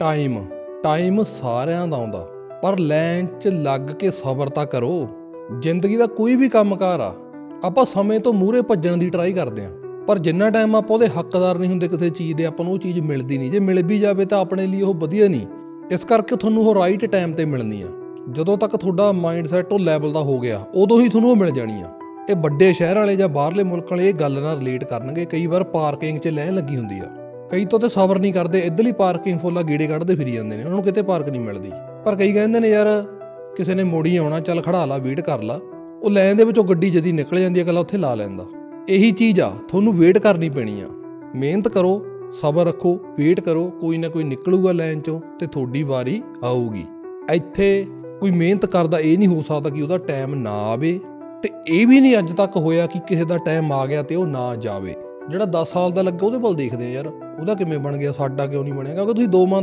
Time time ਸਾਰਿਆਂ ਦਾ ਆਉਂਦਾ। ਪਰ ਲਾਈਨ 'ਚ ਲੱਗ ਕੇ ਸਬਰ ਤਾਂ ਕਰੋ। ਜ਼ਿੰਦਗੀ ਦਾ ਕੋਈ ਵੀ ਕੰਮਕਾਰ ਆ, ਆਪਾਂ ਸਮੇਂ ਤੋਂ ਮੂਹਰੇ ਭੱਜਣ ਦੀ ਟਰਾਈ ਕਰਦੇ ਆਂ ਪਰ ਜਿੰਨਾ ਟਾਈਮ ਆਪਾਂ ਉਹਦੇ ਹੱਕਦਾਰ ਨਹੀਂ ਹੁੰਦੇ ਕਿਸੇ ਚੀਜ਼ ਦੇ, ਆਪਾਂ ਨੂੰ ਉਹ ਚੀਜ਼ ਮਿਲਦੀ ਨਹੀਂ। ਜੇ ਮਿਲ ਵੀ ਜਾਵੇ ਤਾਂ ਆਪਣੇ ਲਈ ਉਹ ਵਧੀਆ ਨਹੀਂ। ਇਸ ਕਰਕੇ ਤੁਹਾਨੂੰ ਉਹ ਰਾਈਟ ਟਾਈਮ ਤੇ ਮਿਲਣੀ ਆ। ਜਦੋਂ ਤੱਕ ਤੁਹਾਡਾ ਮਾਈਂਡ ਸੈਟ ਉਹ ਲੈਵਲ ਦਾ ਹੋ ਗਿਆ, ਉਦੋਂ ਹੀ ਤੁਹਾਨੂੰ ਉਹ ਮਿਲ ਜਾਣੀ ਆ। ਇਹ ਵੱਡੇ ਸ਼ਹਿਰ ਵਾਲੇ ਜਾਂ ਬਾਹਰਲੇ ਮੁਲਕ ਵਾਲੇ ਇਹ ਗੱਲ ਨਾਲ ਰਿਲੇਟ ਕਰਨਗੇ। ਕਈ ਵਾਰ ਪਾਰਕਿੰਗ 'ਚ ਲੈਣ ਲੱਗੀ ਹੁੰਦੀ ਆ। ਕਈ ਤੋਂ ਤੇ ਸਬਰ ਨਹੀਂ ਕਰਦੇ, ਇੱਧਰਲੀ ਪਾਰਕਿੰਗ ਫੁੱਲਾ ਗੀੜੇ ਕੱਢਦੇ ਫਿਰੀ ਜਾਂਦੇ ਨੇ, ਉਹਨਾਂ ਨੂੰ ਕਿਤੇ ਪਾਰਕ ਨਹੀਂ ਮਿਲਦੀ। ਪਰ ਕਈ ਕਹਿੰਦੇ ਨੇ, ਯਾਰ, ਕਿਸੇ ਨੇ ਮੋੜੀ ਆਉਣਾ, ਚੱਲ ਖੜਾ ਲਾ, ਵੇਟ ਕਰ ਲਾ। ਉਹ ਲੈਣ ਦੇ ਵਿੱਚੋਂ ਗੱਡੀ ਜਦੀ ਨਿਕਲ ਜਾਂਦੀ ਹੈ ਕੱਲਾ ਉੱਥੇ ਲਾ ਲੈਂਦਾ। ਇਹੀ ਚੀਜ਼ ਆ, ਤੁਹਾਨੂੰ ਵੇਟ ਕਰਨੀ ਪੈਣੀ ਆ। ਮਿਹਨਤ ਕਰੋ, ਸਬਰ ਰੱਖੋ, ਵੇਟ ਕਰੋ, ਕੋਈ ਨਾ ਕੋਈ ਨਿਕਲੂਗਾ ਲਾਈਨ ਚੋਂ ਤੇ ਤੁਹਾਡੀ ਵਾਰੀ ਆਊਗੀ। ਇੱਥੇ ਕੋਈ ਮਿਹਨਤ ਕਰਦਾ ਇਹ ਨਹੀਂ ਹੋ ਸਕਦਾ ਕਿ ਉਹਦਾ ਟਾਈਮ ਨਾ ਆਵੇ ਤੇ ਇਹ ਵੀ ਨਹੀਂ ਅੱਜ ਤੱਕ ਹੋਇਆ ਕਿ ਕਿਸੇ ਦਾ ਟਾਈਮ ਆ ਗਿਆ ਤੇ ਉਹ ਨਾ ਜਾਵੇ। ਜਿਹੜਾ 10 ਸਾਲ ਦਾ ਲੱਗਾ ਉਹਦੇ ਵੱਲ ਦੇਖਦੇ ਆ ਯਾਰ। ਉਹਦਾ ਕਿਵੇਂ ਬਣ ਗਿਆ ਸਾਡਾ ਕਿਉਂ ਨਹੀਂ ਬਣਿਆ? ਕਿਉਂਕਿ ਤੁਸੀਂ 2 ਮੰਥ